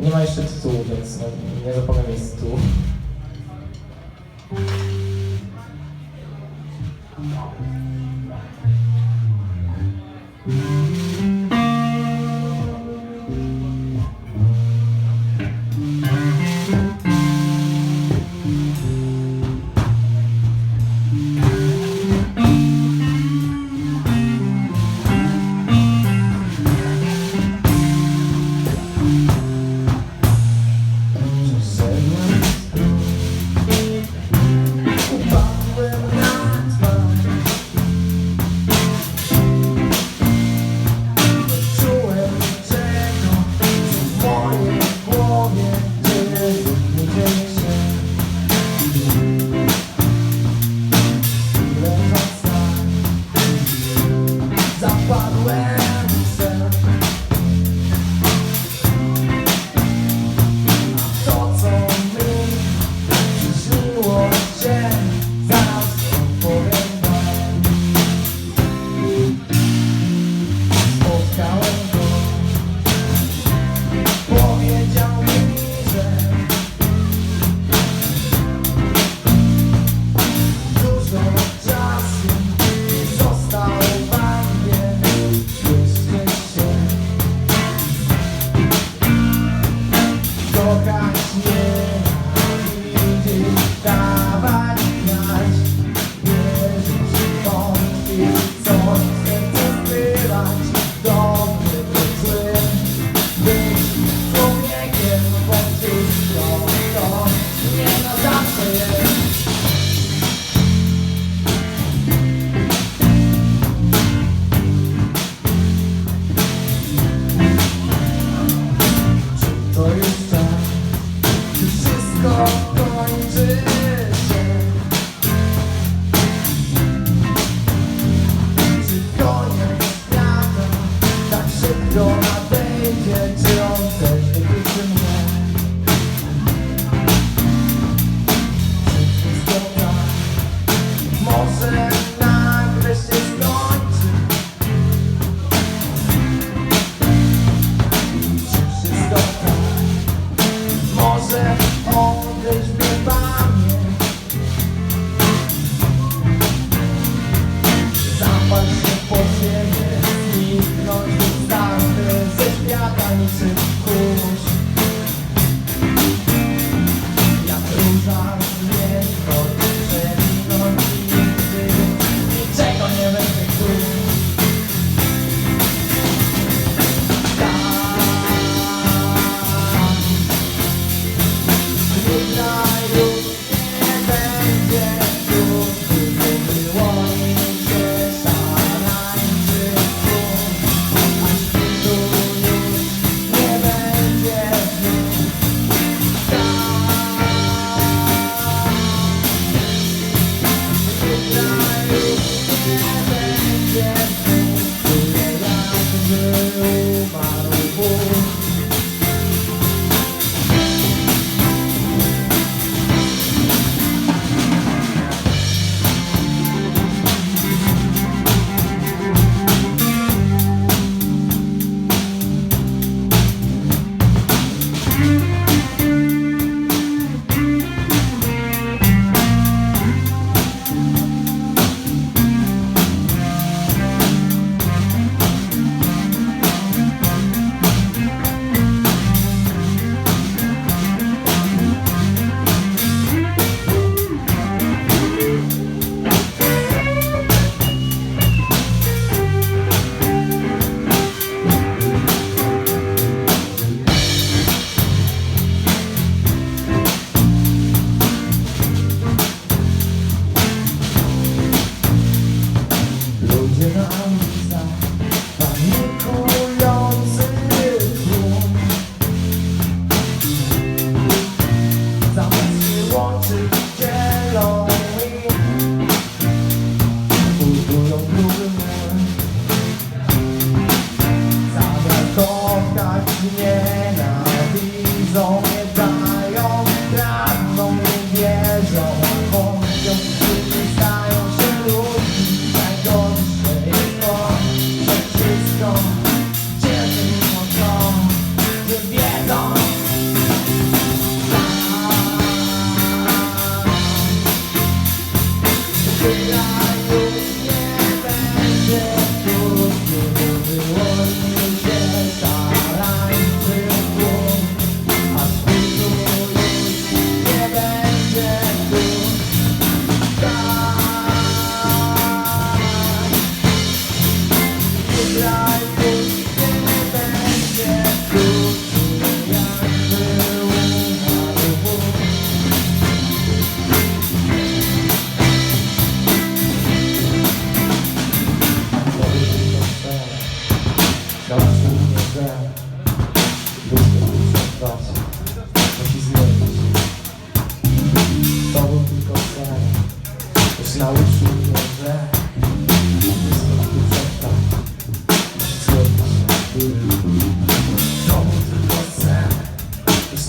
Nie ma jeszcze tytułu, więc no, nie zapomnę mieć tytułu. thank you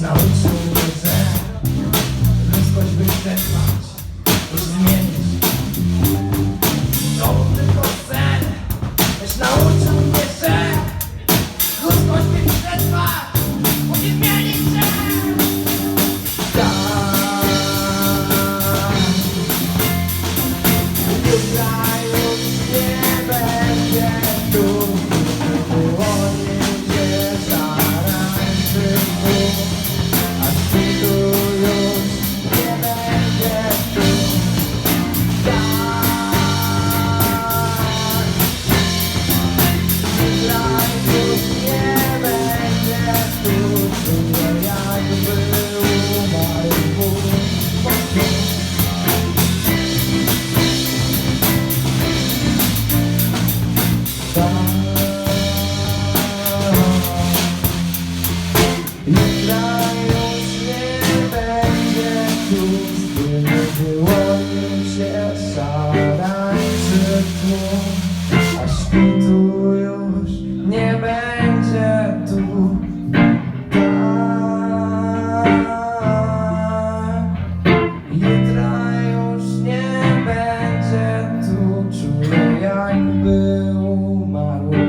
snow. like a